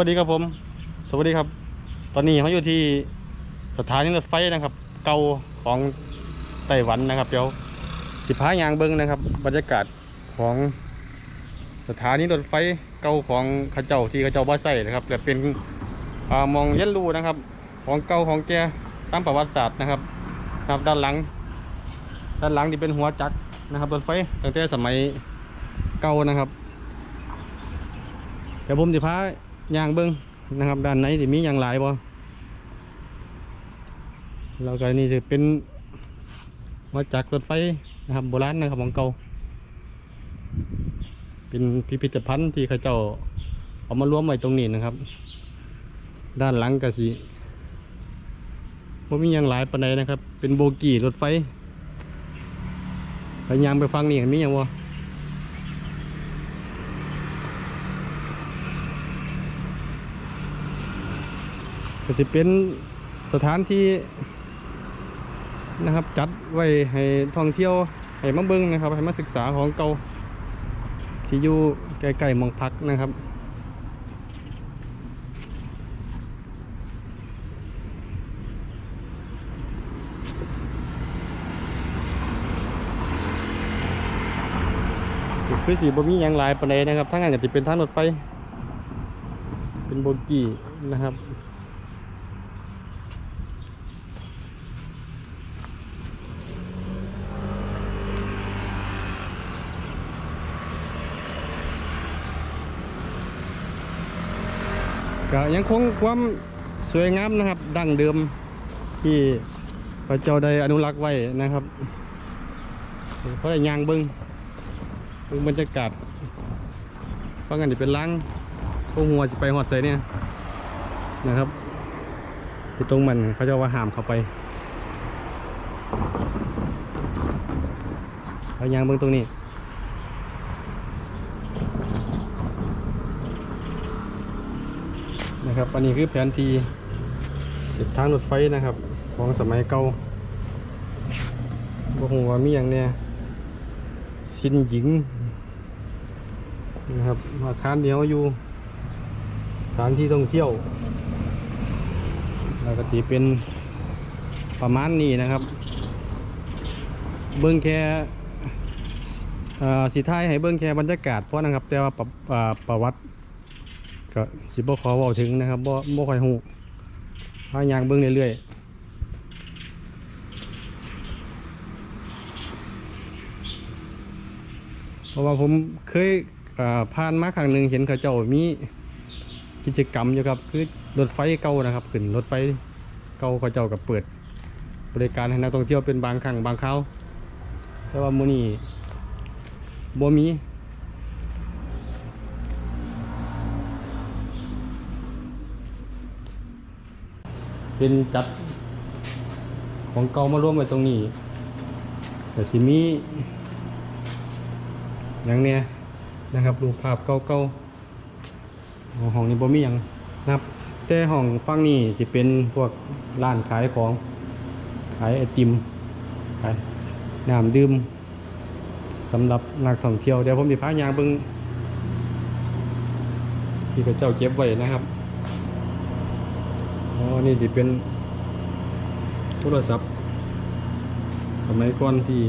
วัสดีครับผม สวัสดีครับ ตอนนี้เขาอยู่ที่สถานีรถไฟนะครับ เก่าของไต้หวันนะครับ เดี๋ยวสิพายางเบิ้งนะครับ บรรยากาศของสถานีรถไฟเก่าของข้าเจ้าที่ข้าเจ้าบ้าใส่นะครับแต่เป็นอมองเย็นรูนะครับ ของเก่าของแกตามประวัติศาสตร์นะครับครับด้านหลัง ด้านหลังที่เป็นหัวจักรนะครับรถไฟตั้งแต่สมัยเก่านะครับเดี๋ยวผมจะพา ยางเบิ้งนะครับด้านไหนที่มีอย่างหลายบ่แล้วก็นี่จะเป็นมาจากรรถไฟนะครับโบราณนะครับของเก่าเป็นพิพิธภัณฑ์ที่เขาเจ้าเอามารวมไว้ตรงนี้นะครับ ด้านหลังก็สิบ่มีอย่างหลายปานใดนะครับ เป็นโบกี้รถไฟไปยางไปฟังนี่เห็นมีอย่างบ่ ก็จะเป็นสถานที่นะครับจัดไว้ให้ท่องเที่ยวให้มาเบิ้งนะครับให้มาศึกษาของเก่าที่อยู่ใกล้ๆมองพักนะครับคือสีบ่มียังหลายปานใดนะครับทั้งนั้นก็จะเป็นทางรถไฟเป็นโบกี้นะครับ ก็ยังคงความสวยงามนะครับ ดั้งเดิมที่พระเจ้าได้อนุรักษ์ไว้นะครับเพราะได้ยางบิ้งบิ้งบรรยากาศเพราะงั้นจะเป็นล้างพวกหัวจะไปหอดใส่เนี่ยนะครับที่ตรงมันเขาจะว่าห้ามเข้าไปเขายางเบิ้งตรงนี้ นะครับ อันนี้คือแผนที่เส้นทางรถไฟนะครับ ของสมัยเก่าบ่ฮู้ว่ามีอย่างเนี่ยสินหญิงนะครับอาคารเดียวอยู่สถานที่ท่องเที่ยวแล้วก็ตีเป็นประมาณนี้นะครับ เบิ้องแค่อ่อสีท้ายให้เบิ้องแค่บรรยากาศเพราะนะครับ แต่ว่าประอ่าประวัติ ก็สิบ่ขอเว้าถึงนะครับบ่บ่ค่อยฮู้พายางเบิ่งเรื่อยๆเพราะว่าผมเคยอ่าผ่านมาครั้งหนึ่งเห็นเขาเจ้ามีกิจกรรมอยู่ครับคือรถไฟเก่านะครับ ขึ้นรถไฟเก่าเขาเจ้าก็เปิด บริการให้นักท่องเที่ยวเป็นบางครั้งบางคราวแต่ว่ามื้อนี้บ่มี เป็นจัดของเก่ามาร่วมไว้ตรงนี้แต่สิมีอย่างเนี้ยนะครับรูปภาพเก่าๆห้องนี้บ่มีหยังนะครับ แต่ห้องฝั่งนี้สิเป็นพวกร้านขายของขายไอติมขายน้ำดื่มสำหรับนักท่องเที่ยวเดี๋ยวผมสิพายางเบิ่งที่เขาเจ้าเก็บไว้นะครับ อ๋อ นี่ที่เป็นโทรศัพท์ สมัยก่อนที่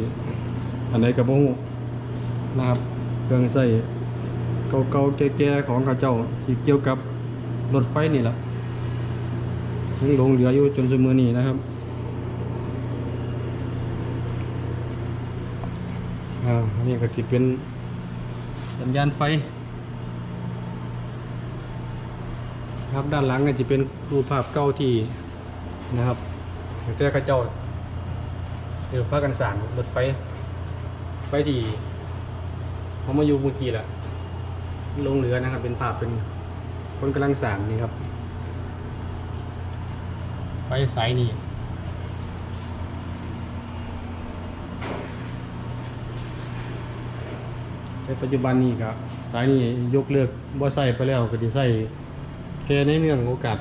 อันไหนกับโมหูนะครับ เครื่องใส่เก่าๆแก่ๆของข้าเจ้าที่เกี่ยวกับรถไฟนี่แหละยังหลงเหลืออยู่จนสมือนี้นะครับอ่าอันนี่ก็ที่เป็นสัญญาณไฟ ครับ ด้านหลังก็จะเป็นรูปภาพเก่าที่นะครับเจ้าข้าเจ้าเดี๋ยวพากันสางรถไฟ ไฟที่เขามาอยู่เมื่อกี้แหละลงเรือนะครับ เป็นภาพเป็นคนกำลังสางนี่ครับ ไฟสายนี่ในปัจจุบันนี้ครับสายนี้ยกเลิกบ่ใส่ไปแล้วก็จะใส่ แค่ในเรื่องโอกาส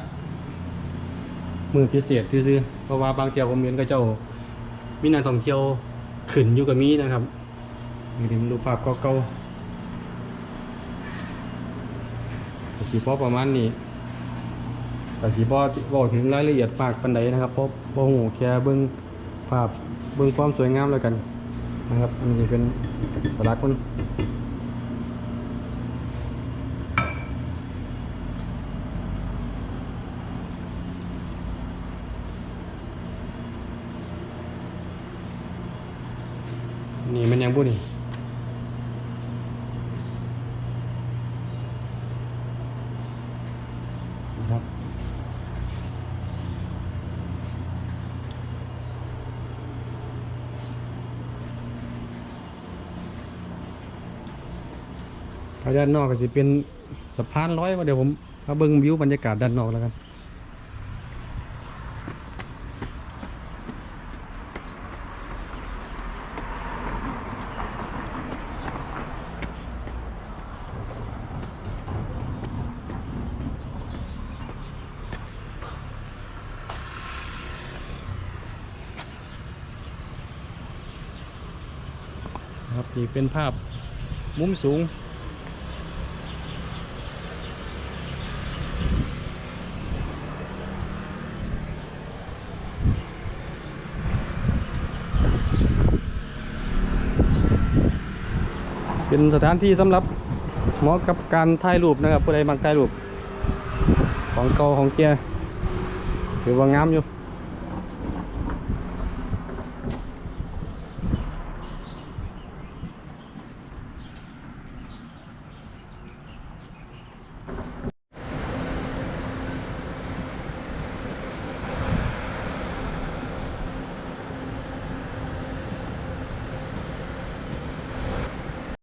มือพิเศษซื่อเพราะว่าบางเที่ยวผมเห็นก็เจ้ามีนักท่องเที่ยวขึ้นอยู่กับมีนะครับนี่เป็นรูปภาพเก่าๆสิพอประมาณนี้แต่สีบอบอกถึงรายละเอียดมากปันใดนะครับเพราะบ่หูแค่เบิ้องภาพเบิ้องความสวยงามแล้วกันนะครับอันนี้เป็นสลักมัน นี่มันยังบุนี่นะครับถ้าด้านนอกก็จะเป็นสะพานร้อยว่าเดี๋ยวผมมาเบิ่งวิวบรรยากาศด้านนอกแล้วกัน นี่เป็นภาพมุมสูง เป็นสถานที่สำหรับเหมาะกับการถ่ายรูปนะครับผู้ใดมักถ่ายรูปของเก่าของแก่ถือว่างามอยู่